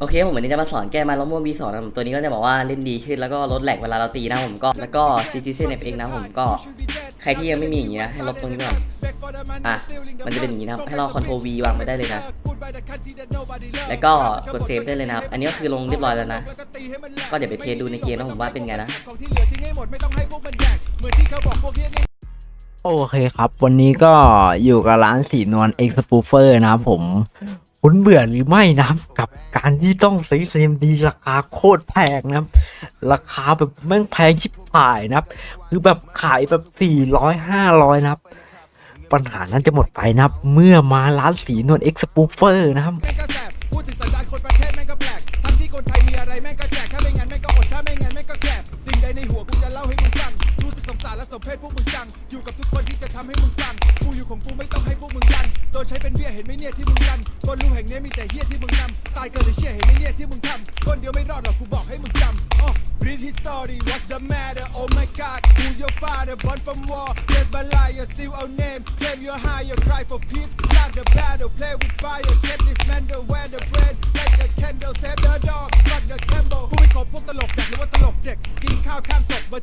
โอเคผมวันนี้จะมาสอนแก้มาแล้วม่วง B2 นะผมตัวนี้ก็จะบอกว่าเล่นดีขึ้นแล้วก็ลดแหลกเวลาเราตีนะผมก็แล้วก็ Citizen FX นะผมก็ใครที่ยังไม่มีอย่างนี้นะให้ลบตรงนี้ก่อนอะมันจะเป็นอย่างนี้นะครับให้เรา Ctrl V วางไว้ได้เลยนะ แล้วก็กดเซฟได้เลยนะครับ อันนี้ก็คือลงเรียบร้อยแล้วนะ ก็เดี๋ยวไปเทสดูในเกมนะผมว่าเป็นไงนะโอเคครับ วันนี้ก็อยู่กับร้านสีนวล X p o o f e r นะครับผม คุณเบื่อหรือไม่นะครับกับการที่ต้องซื้อ CMD ราคาโคตรแพงนะครับราคาแบบแม่งแพงชิบหายนะครับคือแบบขายแบบ 400 500 นะครับ ปัญหานั้นจะหมดไปนะครับ เมื่อมาร้านสีนวล X p o o f e r นะครับแม่งก็แสบพูดถึงสันดานคนประเทศแม่งก็แปลกทั้งที่คนไทยมีอะไรแม่งก็แจกถ้าไม่งั้นแม่งก็อดถ้าไม่งั้นแม่งก็แกบสิ่งใดในหัวกูจะเล่าให้มึงฟังรู้สึกสงสารและสมเพศพวกมึงจังอยู่กับทุกคนที่จะทำให้มึงฟัง อยู่ของกูไม่ต้องให้พวกมึงยัน โดนใช้เป็นเบี้ยเห็นไหมเนี่ยที่มึงยันบนลูเห็นเนี้ยมีแต่เฮี้ยที่มึงนำตายเกินเลยเชี่ยเห็นไหมเนี่ยที่มึงทำคนเดียวไม่รอดหรอกกูบอกให้มึงจำอ๋อ read history, what's the matter oh my god who's your father born from war yes but liar still our name claim your higher cry for peace start the battle play with fire get this man the wear the bread like the candle save the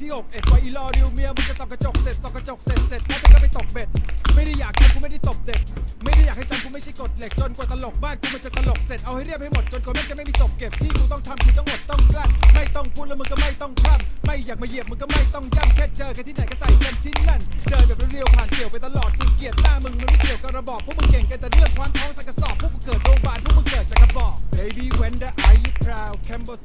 ามศพเบอร์ที่หกเอ็ดไว้อีลอริวเมียมึงจะส่องกระจกเสร็จส่องกระจกเสร็จเสร็จแล้วก็ไปตกเบ็ด ไม่ได้อยากทำกูไม่ได้ตบเด็ก ไม่ได้อยากให้จำกูไม่ใช่กฎเหล็กจนกว่าตลกบ้านกูมันจะตลกเสร็จเอาให้เรียบให้หมดจนกว่าแม่งจะไม่มีศพเก็บที่กูต้องทำคือต้องหมดต้องกลั้นไม่ต้องพูดแล้วมึงก็ไม่ต้องคล่ำไม่อยากมาเหยียบมึงก็ไม่ต้องย่ำแค่เจอกันที่ไหนก็ใส่กันที่นั่นเดินแบบเรียวๆผ่านเสี่ยวไปตลอดกูเกลียดหน้ามึงมันไม่เกี่ยวกับระบอบพวกมึงเก่งกันแต่เรื่องควานท้องใส่กระสอบ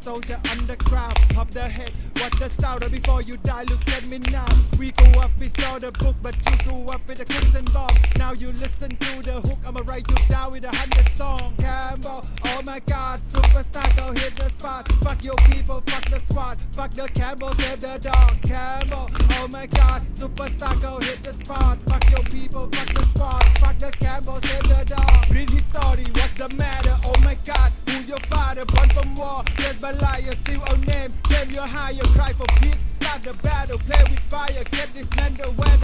soldier underground pop the head. What the sound before you die look at me now. We grew up we saw the book but you grew up with cooks and bomb. Now you listen to the hook I'ma write you down with a hundred song. Campbell oh my god superstar go hit the spot. Fuck your people fuck the squad fuck the Campbell save the dog. Campbell oh my god superstar go hit the spot. Fuck your people your father born from war liar still our name. Claim you're higher. Cry for peace. Start the battle. Play with fire. Get this man the weather